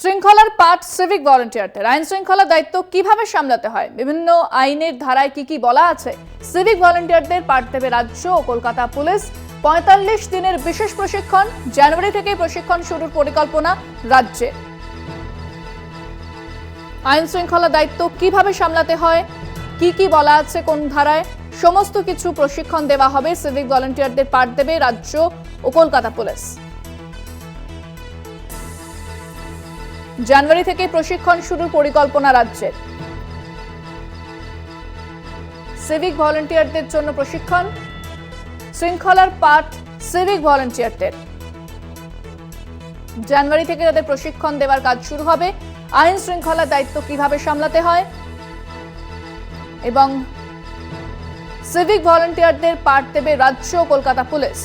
শৃঙ্খলার পাঠ সিভিক ভলেন্টিয়ারদের আইন শৃঙ্খলার দায়িত্ব কীভাবে সামলাতে হয়? বিভিন্ন আইনের ধারায় কি কি বলা আছে? সিভিক ভলেন্টিয়ারদের পাঠ দেবে রাজ্য ও কলকাতা পুলিশ। পঁয়তাল্লিশ দিনের বিশেষ প্রশিক্ষণ, জানুয়ারি থেকে প্রশিক্ষণ শুরুর পরিকল্পনা রাজ্যে। আইন শৃঙ্খলা দায়িত্ব কীভাবে সামলাতে হয়? কি কি বলা আছে কোন ধারায়? সমস্ত কিছু প্রশিক্ষণ দেওয়া হবে। সিভিক ভলেন্টিয়ারদের পাঠ দেবে রাজ্য ও কলকাতা পুলিশ। জানুয়ারি থেকে প্রশিক্ষণ শুরুর পরিকল্পনা রাজ্যের। সিভিক ভলেন্টিয়ারদের জন্য প্রশিক্ষণ, শৃঙ্খলার পাঠ সিভিক ভলেন্টিয়ারদের জানুয়ারি থেকে তাদের প্রশিক্ষণ দেওয়ার কাজ শুরু হবে, আইন শৃঙ্খলার দায়িত্ব কীভাবে সামলাতে হয়, এবং সিভিক ভলেন্টিয়ারদের পাঠ দেবে রাজ্য কলকাতা পুলিশ।